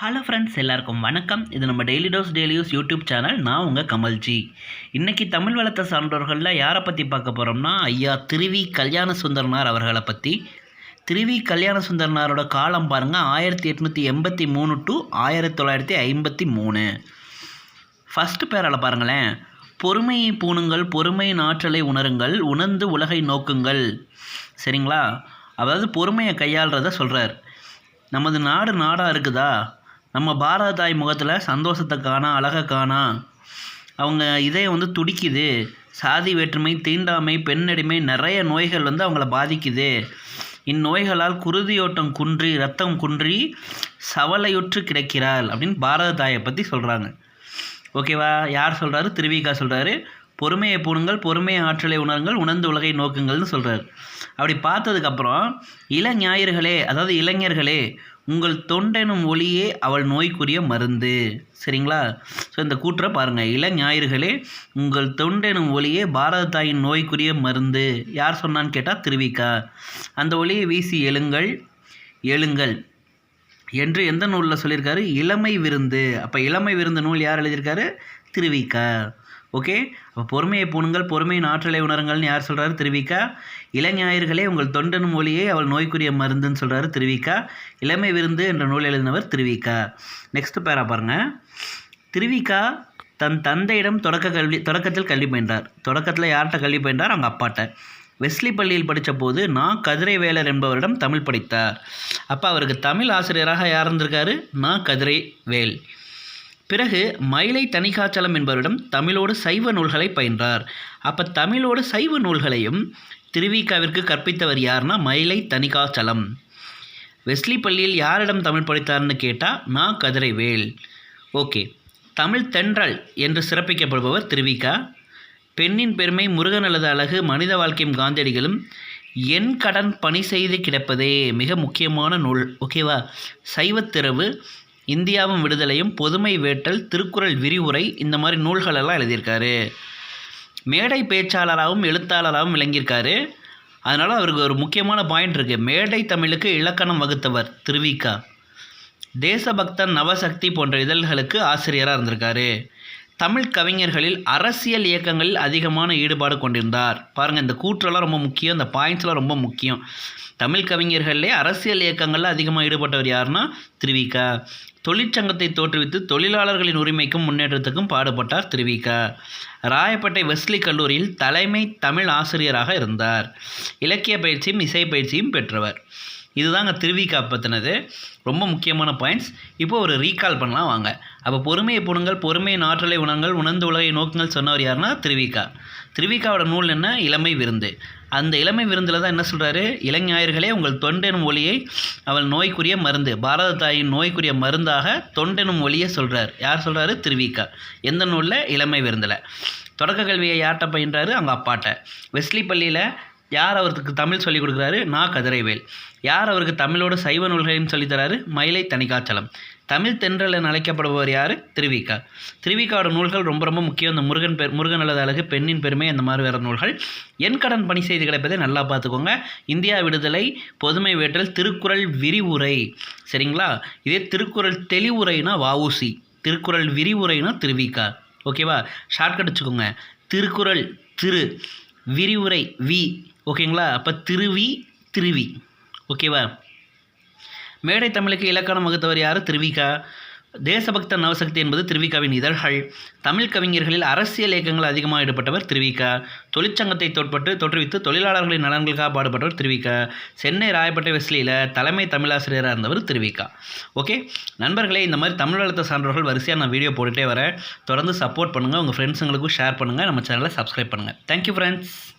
Hello friends எல்லாருக்கும் வணக்கம். இது நம்ம daily dose daily use YouTube channel நான் உங்கள் கமல்ஜி. இன்றைக்கி தமிழ் வளத்தை சான்றோர்களில் யாரை பற்றி பார்க்க போகிறோம்னா ஐயா திருவி கல்யாண சுந்தரனார் அவர்களை பற்றி திருவி கல்யாண சுந்தரனாரோட காலம் பாருங்கள் ஆயிரத்தி எட்நூற்றி எண்பத்தி மூணு டு ஆயிரத்தி தொள்ளாயிரத்தி ஐம்பத்தி மூணு. ஃபஸ்ட்டு பேரால் பாருங்களேன். பொறுமையை பூணுங்கள் பொறுமையின் ஆற்றலை உணருங்கள் உணர்ந்து உலகை நோக்குங்கள். சரிங்களா? அதாவது பொறுமையை கையாளுறத சொல்கிறார் நமது நாடு நாடாக இருக்குதா? நம்ம பாரத தாய் முகத்தில் சந்தோஷத்தை காணா அழகை காணா. அவங்க இதயம் வந்து துடிக்குது. சாதி வேற்றுமை தீண்டாமை பெண்ணடிமை நிறைய நோய்கள் வந்து அவங்கள பாதிக்குது. இந்நோய்களால் குருதியோட்டம் குன்றி ரத்தம் குன்றி சவலையுற்று கிடக்கிறாள் அப்படின்னு பாரத தாயை பற்றி சொல்கிறாங்க ஓகேவா? யார் சொல்கிறாரு திருவிகா சொல்கிறாரு பொறுமையை பூணுங்கள் பொறுமையை ஆற்றலை உணருங்கள் உணர்ந்து உலகை நோக்குங்கள்னு சொல்கிறார் அப்படி பார்த்ததுக்கப்புறம் இளஞாயிர்களே அதாவது இளைஞர்களே உங்கள் தொண்டெனும் ஒளியே அவள் நோய்க்குரிய மருந்து. சரிங்களா? ஸோ இந்த கூற்றை பாருங்கள் இளஞாயிர்களே உங்கள் தொண்டெனும் ஒளியே பாரத தாயின் நோய்க்குரிய மருந்து. யார் சொன்னான்னு கேட்டால் திருவிக்கா. அந்த ஒளியை வீசி எழுங்கள் எழுங்கள். என்று எந்த நூலில் சொல்லியிருக்காரு? இளமை விருந்து. அப்போ இளமை விருந்து நூல் யார் எழுதியிருக்காரு? திருவிக்கா. ஓகே? அப்போ பொறுமையை பூணுங்கள் பொறுமையின் ஆற்றலை உணருங்கள்னு யார் சொல்கிறாரு திருவிக்கா? இளஞாயிர்களே உங்கள் தொண்டன் மொழியே அவள் நோய்க்குரிய மருந்துன்னு சொல்கிறாரு திருவிக்கா. இளமை விருந்து என்ற நூல் எழுதினவர் திருவிக்கா. நெக்ஸ்ட் பேரா பாருங்கள் திருவிக்கா தன் தந்தையிடம் தொடக்க கல்வி தொடக்கத்தில் கல்வி பயின்றார். தொடக்கத்தில் யார்கிட்ட கல்வி பயின்றார்? அவங்க அப்பாட்ட. வெஸ்லி பள்ளியில் படித்த போது நான் கதிரை வேலர் என்பவரிடம் தமிழ் படித்தார். அப்போ அவருக்கு தமிழ் ஆசிரியராக யார் இருந்திருக்காரு? நான் கதிரை வேல் பிறகு மயிலை தனிகாச்சலம் என்பவரிடம் தமிழோடு சைவ நூல்களை பயின்றார். அப்போ தமிழோடு சைவ நூல்களையும் திருவிக்காவிற்கு கற்பித்தவர் யார்னா மயிலை தனிகாச்சலம் வெஸ்லி பள்ளியில் யாரிடம் தமிழ் படித்தார்னு கேட்டால் நான் கதிரைவேல். ஓகே. தமிழ் தென்றல் என்று சிறப்பிக்கப்படுபவர் திருவிக்கா. பெண்ணின் பெருமை முருகன் அல்லது அழகு மனித வாழ்க்கையும் காந்தியடிகளும் என் கடன் பணி செய்து கிடப்பதே மிக முக்கியமான நூல். ஓகேவா? சைவத்திறவு இந்தியாவும் விடுதலையும் பொதுமை வேட்டல் திருக்குறள் விரிவுரை இந்த மாதிரி நூல்களெல்லாம் எழுதியிருக்காரு. மேடை பேச்சாளராகவும் எழுத்தாளராகவும் விளங்கியிருக்காரு. அதனால் அவருக்கு ஒரு முக்கியமான பாயிண்ட் இருக்குது மேடை தமிழுக்கு இலக்கணம் வகுத்தவர் திருவிக்கா. தேசபக்தன் நவசக்தி போன்ற இதழ்களுக்கு ஆசிரியராக இருந்திருக்காரு. தமிழ் கவிஞர்களில் அரசியல் இயக்கங்களில் அதிகமான ஈடுபாடு கொண்டிருந்தார். பாருங்கள் இந்த கூற்றெல்லாம் ரொம்ப முக்கியம் இந்த பாயிண்ட்ஸ்லாம் ரொம்ப முக்கியம். தமிழ் கவிஞர்கள்லே அரசியல் இயக்கங்களில் அதிகமாக ஈடுபட்டவர் யாருன்னா திருவிக்கா தொழிற்சங்கத்தை தோற்றுவித்து தொழிலாளர்களின் உரிமைக்கும் முன்னேற்றத்துக்கும் பாடுபட்டார் திருவிக்கா ராயப்பேட்டை வெஸ்லி கல்லூரியில் தலைமை தமிழ் ஆசிரியராக இருந்தார். இலக்கிய பயிற்சியும் இசை பயிற்சியும் பெற்றவர். இதுதாங்க திருவிக்கா பற்றினது ரொம்ப முக்கியமான பாயிண்ட்ஸ் இப்போ ஒரு ரீகால் பண்ணலாம் வாங்க. அப்போ பொறுமையை புணுங்கள் பொறுமையின் ஆற்றலை உணங்கள் உணர்ந்து உலகை நோக்குங்கள் சொன்னவர் யாருன்னா திருவிக்கா. திருவிக்காவோட நூல் என்ன? இளமை விருந்து. அந்த இளமை விருந்தில் தான் என்ன சொல்கிறாரு இளைஞர்களே உங்கள் தொண்டெனும் ஒளியை அவள் நோய்க்குரிய மருந்து பாரத தாயின் நோய்க்குரிய மருந்தாக தொண்டெனும் ஒளியை சொல்கிறார் யார் சொல்கிறாரு திருவிக்கா. எந்த நூலில்? இளமை விருந்தில். தொடக்க கல்வியை யார்கிட்ட பயின்றாரு? அவங்க அப்பாட்ட. வெஸ்லி பள்ளியில் யார் அவருக்கு தமிழ் சொல்லிக் கொடுக்குறாரு? நா. கதிரைவேல். யார் அவருக்கு தமிழோட சைவ நூல்களையும் சொல்லித்தராரு மயிலை தணிகாச்சலம். தமிழ் தென்றல் என அழைக்கப்படுபவர் யார்? திருவிக்கா. திருவிக்காவோட நூல்கள் ரொம்ப ரொம்ப முக்கியம். இந்த முருகன் பெர் முருகன் அல்லது அழகு பெண்ணின் பெருமை அந்த மாதிரி வேறு நூல்கள். என் கடன் பணி செய்து கிடைப்பதை நல்லா பார்த்துக்கோங்க. இந்தியா விடுதலை பொதுமை வேற்றல் திருக்குறள் விரிவுரை. சரிங்களா? இதே திருக்குறள் தெளிவுரைனா வவுசி திருக்குறள் விரிவுரைனா திருவிக்கா. ஓகேவா? ஷார்ட்கட் வச்சுக்கோங்க. திருக்குறள் திரு. விரிவுரை வி. ஓகேங்களா? அப்போ திருவி திருவி. ஓகேவா? மேடை தமிழுக்கு இலக்கணம் வகுத்தவர் யார்? திருவிகா. தேசபக்த நவசக்தி என்பது திருவிகாவின் இதழ்கள். தமிழ் கவிஞர்களில் அரசியல் இயக்கங்கள் அதிகமாக ஈடுபட்டவர் திருவிகா. தொழிற்சங்கத்தை தோற்பட்டு தோற்றுவித்து தொழிலாளர்களின் நலன்களுக்காக பாடுபட்டவர் திருவிகா. சென்னை ராயப்பேட்டை வெஸ்லியில் தலைமை தமிழாசிரியராக இருந்தவர் திருவிகா. ஓகே? நண்பர்களே இந்த மாதிரி தமிழ் வளர்த்த சான்றோர்கள் வரிசையாக நான் வீடியோ போட்டுகிட்டே வரேன். தொடர்ந்து சப்போர்ட் பண்ணுங்கள் உங்கள் ஃப்ரெண்ட்ஸுங்களுக்கும் ஷேர் பண்ணுங்கள் நம்ம சேனலை சப்ஸ்கிரைப் பண்ணுங்கள் தேங்க்யூ ஃப்ரெண்ட்ஸ்